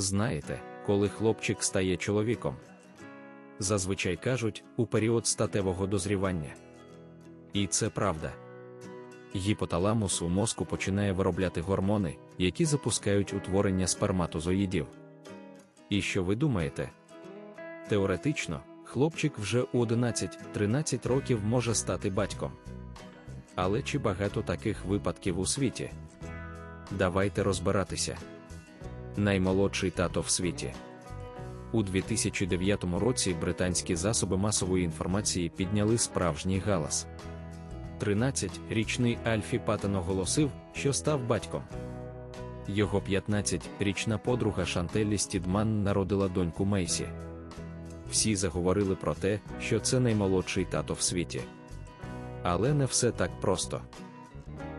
Знаєте, коли хлопчик стає чоловіком? Зазвичай кажуть у період статевого дозрівання. І це правда. Гіпоталамус у мозку починає виробляти гормони, які запускають утворення сперматозоїдів. І що ви думаєте? Теоретично, хлопчик вже у 11-13 років може стати батьком. Але чи багато таких випадків у світі? Давайте розбиратися. Наймолодший тато в світі. У 2009 році британські засоби масової інформації підняли справжній галас. 13-річний Альфі Паттон оголосив, що став батьком. Його 15-річна подруга Шантеллі Стідман народила доньку Мейсі. Всі заговорили про те, що це наймолодший тато в світі. Але не все так просто.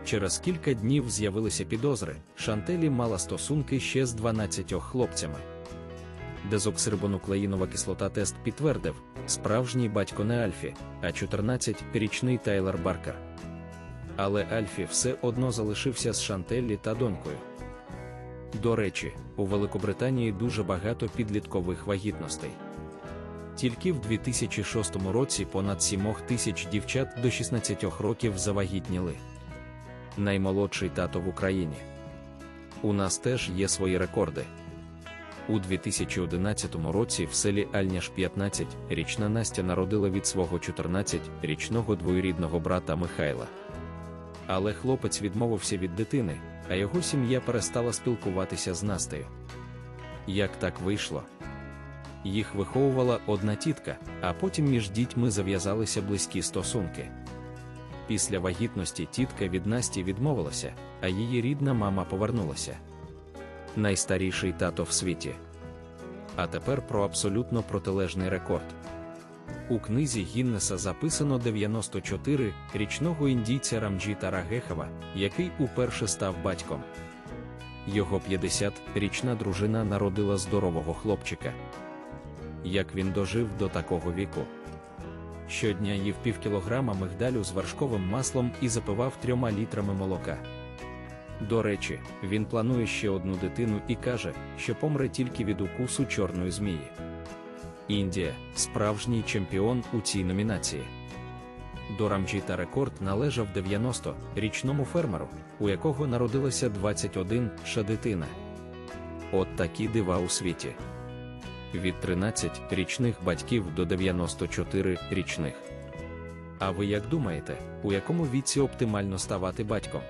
Через кілька днів з'явилися підозри. Шантелі мала стосунки ще з 12 хлопцями. Дезоксирибонуклеїнова кислота тест підтвердив, справжній батько не Альфі, а 14-річний Тайлер Баркер. Але Альфі все одно залишився з Шантеллі та донькою. До речі, у Великобританії дуже багато підліткових вагітностей. Тільки в 2006 році понад 7 тисяч дівчат до 16 років завагітніли. Наймолодший тато в Україні. У нас теж є свої рекорди. У 2011 році в селі Альняш 15-річна Настя народила від свого 14-річного двоюрідного брата Михайла. Але хлопець відмовився від дитини, а його сім'я перестала спілкуватися з Настею. Як так вийшло? Їх виховувала одна тітка, а потім між дітьми зав'язалися близькі стосунки. Після вагітності тітка від Насті відмовилася, а її рідна мама повернулася. Найстаріший тато в світі. А тепер про абсолютно протилежний рекорд. У книзі Гіннеса записано 94-річного індійця Рамджіта Рагехова, який уперше став батьком. Його 50-річна дружина народила здорового хлопчика. Як він дожив до такого віку? Щодня їв пів кілограма мигдалю з вершковим маслом і запивав трьома літрами молока. До речі, він планує ще одну дитину і каже, що помре тільки від укусу чорної змії. Індія справжній чемпіон у цій номінації. До Рамджіта рекорд належав 90-річному фермеру, у якого народилося 21 ша дитина. От такі дива у світі. Від 13-річних батьків до 94-річних. А ви як думаєте, у якому віці оптимально ставати батьком?